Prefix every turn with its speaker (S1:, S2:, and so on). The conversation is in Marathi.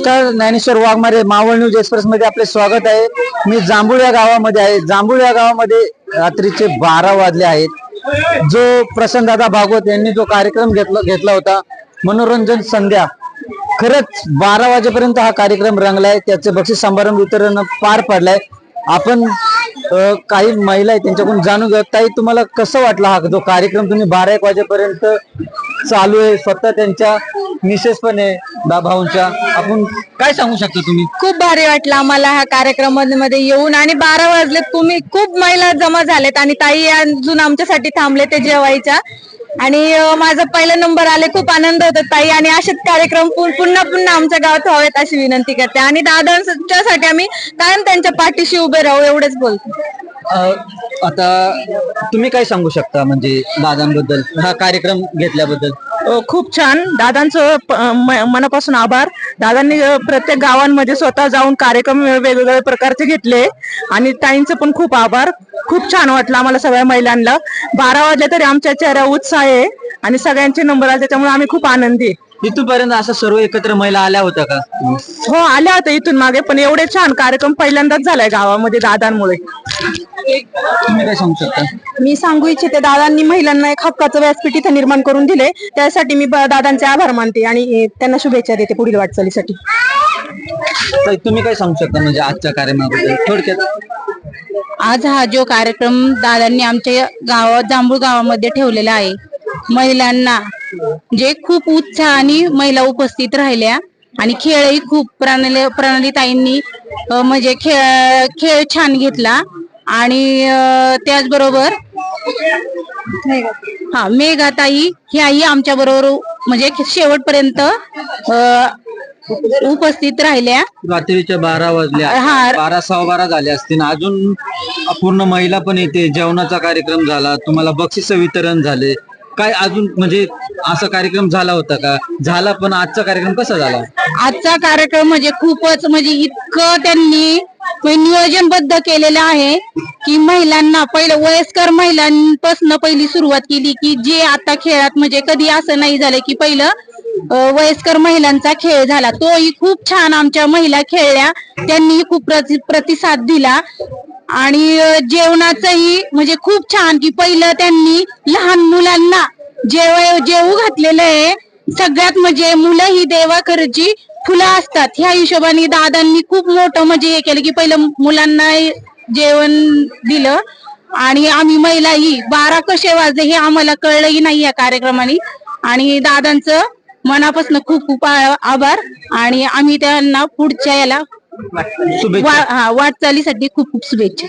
S1: नमस्कार ज्ञानेश्वर वाघमारे मावळ न्यूज एक्सप्रेस मध्ये आपले स्वागत आहे. मी जांभूळ या गावामध्ये आहे. जांभूळ या गावामध्ये रात्रीचे बारा वाजले आहेत. जो प्रसन्नदादा भागवत यांनी जो कार्यक्रम घेतला घेतला होता मनोरंजन संध्या खरंच बारा वाजेपर्यंत हा कार्यक्रम रंगलाय. त्याचे बक्षीस समारंभ वितरण पार पडलाय. आपण काही महिला आहेत त्यांच्याकडून जाणून घेऊ ताई तुम्हाला कसं वाटलं हा जो कार्यक्रम? तुम्ही बारा एक वाजेपर्यंत चालू आहे स्वतः त्यांच्या मिसेस पण आहे आपण काय सांगू शकता तुम्ही?
S2: खूप भारी वाटलं आम्हाला ह्या कार्यक्रमामध्ये येऊन. आणि बारा वाजले तुम्ही खूप महिला जमा झालेत आणि ताई अजून आमच्यासाठी थांबले ते जेवायच्या. आणि माझा पहिला नंबर आले खूप आनंद होतो ताई. आणि असेच कार्यक्रम पुन्हा पुन्हा आमच्या गावात व्हावेत अशी विनंती करते. आणि दादांच्यासाठी आम्ही कायम त्यांच्या पाठीशी उभे राहू एवढेच बोलतो.
S1: आता तुम्ही काय सांगू शकता म्हणजे दादांबद्दल हा कार्यक्रम घेतल्याबद्दल?
S3: खूप छान. दादांचं मनापासून आभार. दादांनी प्रत्येक गावांमध्ये स्वतः जाऊन कार्यक्रम वेगवेगळ्या प्रकारचे घेतले आणि ताईंचं पण खूप आभार. खूप छान वाटलं आम्हाला सगळ्या महिलांना. बारा वाजले तरी आमच्या चेहऱ्या उत्साह आहे आणि सगळ्यांचे नंबर आले त्याच्यामुळे आम्ही खूप आनंदी.
S1: इथूनपर्यंत असं सर्व एकत्र महिला आल्या होत्या का
S3: हो आल्या होत्या इथून मागे पण एवढे छान कार्यक्रम पहिल्यांदाच झालाय गावामध्ये दादांमुळे.
S1: तुम्ही काय सांगू शकता?
S2: मी सांगू इच्छिते दादांनी महिलांना एक हक्काचं व्यासपीठ इथं निर्माण करून दिले. त्यासाठी मी ब- दादांचे आभार मानते आणि त्यांना शुभेच्छा देते पुढील वाटचालीसाठी.
S1: ताई, तुम्ही काय सांगू शकता म्हणजे आजच्या कार्यक्रमाबद्दल? थोडक्यात.
S2: आज हा जो कार्यक्रम दादांनी आमच्या गावात जांभूळ गावामध्ये ठेवलेला आहे. महिलांना जे खूप उत्साहाने महिला उपस्थित राहिल्या आणि खेळही खूप प्रणाली प्रणाली ताईंनी अं, म्हणजे खेळ खेळ छान घेतला. आणि त्याचबरोबर हा मेघाताई ह्याही आमच्या बरोबर म्हणजे शेवटपर्यंत उपस्थित राहिल्या.
S1: रात्रीच्या बारा वाजल्या.
S2: हा.
S1: बारा सहा बारा झाले असतील. अजून पूर्ण महिला पण येते. जेवणाचा कार्यक्रम झाला. तुम्हाला बक्षीस वितरण झाले. काय अजून म्हणजे असा कार्यक्रम झाला होता का? झाला पण आजचा कार्यक्रम कसा झाला?
S2: आजचा कार्यक्रम म्हणजे खूपच म्हणजे इतकं त्यांनी म्हणजे नियोजनबद्ध केलेलं आहे की महिलांना पहिलं वयस्कर महिलांपासून पहिली सुरुवात केली की जे आता खेळात म्हणजे कधी असं नाही झालं की पहिलं वयस्कर महिलांचा खेळ झाला. तोही खूप छान आमच्या महिला खेळल्या. त्यांनी खूप प्रतिसाद दिला. आणि जेवणाचंही म्हणजे खूप छान की पहिलं त्यांनी लहान मुलांना जेव जेवू घातलेलं आहे. सगळ्यात म्हणजे मुलं ही देवाकरची फुलं असतात. ह्या हिशोबाने दादांनी खूप मोठं म्हणजे हे केलं की पहिलं मुलांना जेवण दिलं आणि आम्ही महिलाही बारा कसे वाजले हे आम्हाला कळलंही नाही या कार्यक्रमाने. आणि दादांचं मनापासून खूप खूप आभार आणि आम्ही त्यांना पुढच्या याला वाटचालीसाठी खूप खूप शुभेच्छा.